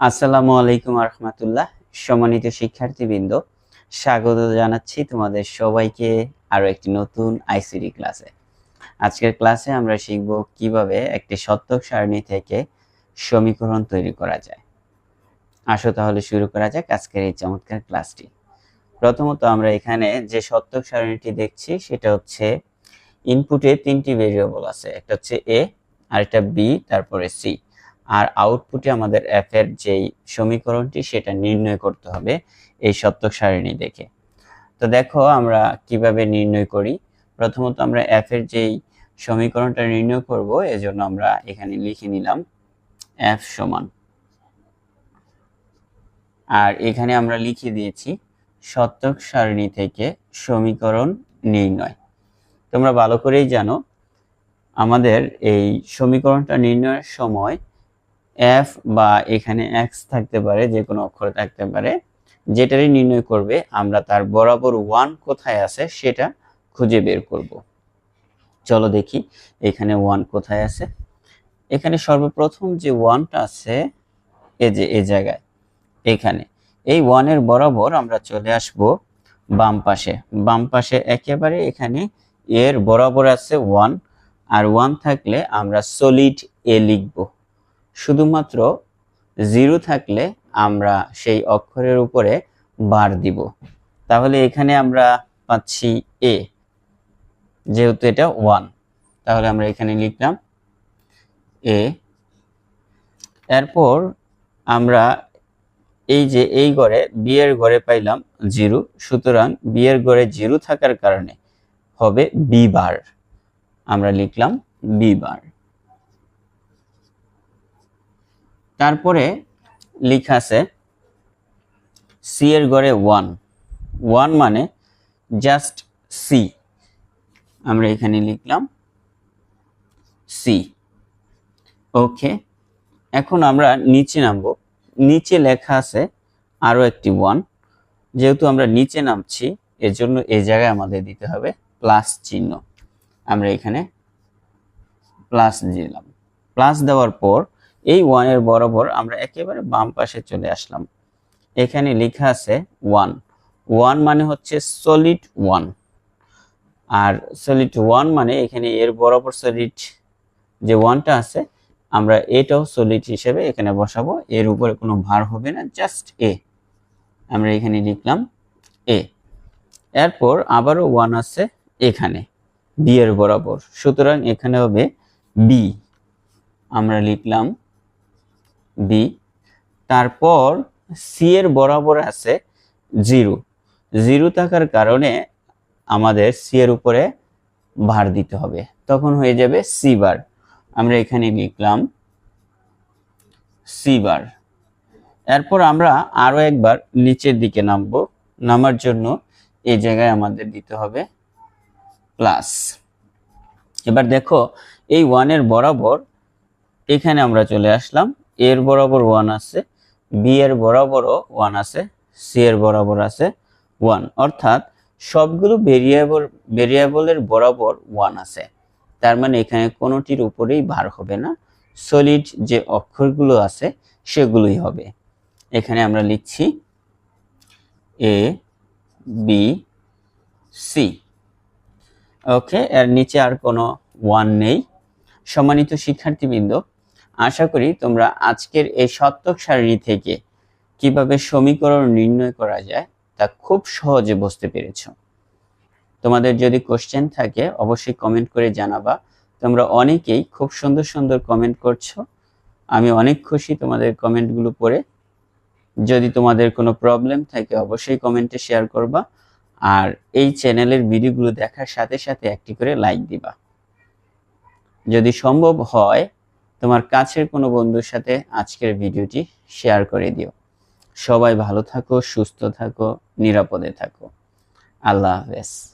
আসসালামু আলাইকুম রহমতুল্লাহ সম্মানিত শিক্ষার্থীবৃন্দ, স্বাগত জানাচ্ছি তোমাদের সবাইকে আরও একটি নতুন আইসিডি ক্লাসে। আজকের ক্লাসে আমরা শিখব কীভাবে একটি সত্যক সারণী থেকে সমীকরণ তৈরি করা যায়। আসো তাহলে শুরু করা যাক আজকের এই চমৎকার ক্লাসটি। প্রথমত আমরা এখানে যে সত্যক সারণীটি দেখছি, সেটা হচ্ছে ইনপুটে তিনটি ভেরিয়েবল আছে, একটা হচ্ছে এ আর একটা বি তারপরে সি আর আউটপুটে আমাদের এফ এর যেই সমীকরণটি, সেটা নির্ণয় করতে হবে এই সত্যক সারণী দেখে। তো দেখো আমরা কীভাবে নির্ণয় করি। প্রথমত আমরা এফ এর যেই সমীকরণটা নির্ণয় করব, এজন্য আমরা এখানে লিখে নিলাম এফ সমান। আর এখানে আমরা লিখে দিয়েছি সত্যক সারণী থেকে সমীকরণ নির্ণয়। তোমরা ভালো করেই জানো, আমাদের এই সমীকরণটা নির্ণয়ের সময় এফ বা এখানে এক্স থাকতে পারে, যে কোনো অক্ষর থাকতে পারে, যেটারই নির্ণয় করবে, আমরা তার বরাবর ওয়ান কোথায় আছে সেটা খুঁজে বের করব। চলো দেখি এখানে ওয়ান কোথায় আছে। এখানে সর্বপ্রথম যে ওয়ানটা আছে এ যে এ জায়গায়, এখানে, এই ওয়ানের বরাবর আমরা চলে আসব বাম পাশে। বাম পাশে একেবারে এখানে এর বরাবর আছে ওয়ান আর ওয়ান থাকলে আমরা সলিড এ লিখব। শুধুমাত্র জিরো থাকলে আমরা সেই অক্ষরের উপরে বার দিব। তাহলে এখানে আমরা পাচ্ছি এ যেহেতু এটা ওয়ান তাহলে আমরা এখানে লিখলাম এ এরপর আমরা এই যে এই ঘরে বিয়ের ঘরে পাইলাম জিরো, সুতরাং বিয়ের ঘরে জিরো থাকার কারণে হবে বি বার আমরা লিখলাম বি বার তারপরে লিখা আছে সি এর ঘরে ওয়ান ওয়ান মানে জাস্ট সি আমরা এখানে লিখলাম সি ওকে এখন আমরা নিচে নামবো। নিচে লেখা আছে আরও একটি ওয়ান যেহেতু আমরা নিচে নামছি, এর জন্য এই জায়গায় আমাদের দিতে হবে প্লাস চিহ্ন। আমরা এখানে প্লাস দিলাম। প্লাস দেওয়ার পর এই ওয়ানের বরাবর আমরা একেবারে বাম পাশে চলে আসলাম। এখানে লেখা আছে ওয়ান ওয়ান মানে হচ্ছে সলিড ওয়ান আর সলিড ওয়ান মানে এখানে এর বরাবর সলিড যে ওয়ানটা আছে, আমরা এটাও সলিড হিসেবে এখানে বসাবো। এর উপরে কোনো ভার হবে না জাস্ট এ আমরা এখানে লিখলাম এ এরপর আবারও ওয়ান আছে এখানে বি এর বরাবর। সুতরাং এখানে হবে বি আমরা লিখলাম বি তারপর সি এর বরাবর আছে জিরো। জিরো থাকার কারণে আমাদের সি এর উপরে ভার দিতে হবে। তখন হয়ে যাবে সি বার আমরা এখানে লিখলাম সি বার এরপর আমরা আরও একবার নিচের দিকে নামবো। নামার জন্য এই জায়গায় আমাদের দিতে হবে প্লাস এবার দেখো, এই ওয়ানের বরাবর এখানে আমরা চলে আসলাম। এর বরাবর ওয়ান আছে বি এর বরাবরও ওয়ান আছে সি এর বরাবর আছে ওয়ান অর্থাৎ সবগুলো ভেরিয়েবল ভেরিয়েবলের বরাবর ওয়ান আছে। তার মানে এখানে কোনোটির উপরেই ভার হবে না। সলিড যে অক্ষরগুলো আছে, সেগুলোই হবে। এখানে আমরা লিখছি এ বি সি ওকে এর নিচে আর কোনো ওয়ান নেই। সম্মানিত শিক্ষার্থীবৃন্দ আশা করি তোমরা আজকের এই সত্যক সারণী থেকে কীভাবে সমীকরণ নির্ণয় করা যায় তা খুব সহজে বুঝতে পেরেছ। তোমাদের যদি কোশ্চেন থাকে, অবশ্যই কমেন্ট করে জানাবা। তোমরা অনেকেই খুব সুন্দর সুন্দর কমেন্ট করছ। আমি অনেক খুশি তোমাদের কমেন্টগুলো পড়ে। যদি তোমাদের কোনো প্রবলেম থাকে, অবশ্যই কমেন্টে শেয়ার করবা। আর এই চ্যানেলের ভিডিওগুলো দেখার সাথে সাথে একটি করে লাইক দিবা। যদি সম্ভব হয় তোমার কাছের কোনো বন্ধুর সাথে আজকের ভিডিওটি শেয়ার করে দিও। সবাই ভালো থাকো, সুস্থ থাকো, নিরাপদে থাকো। আল্লাহ হাফেজ।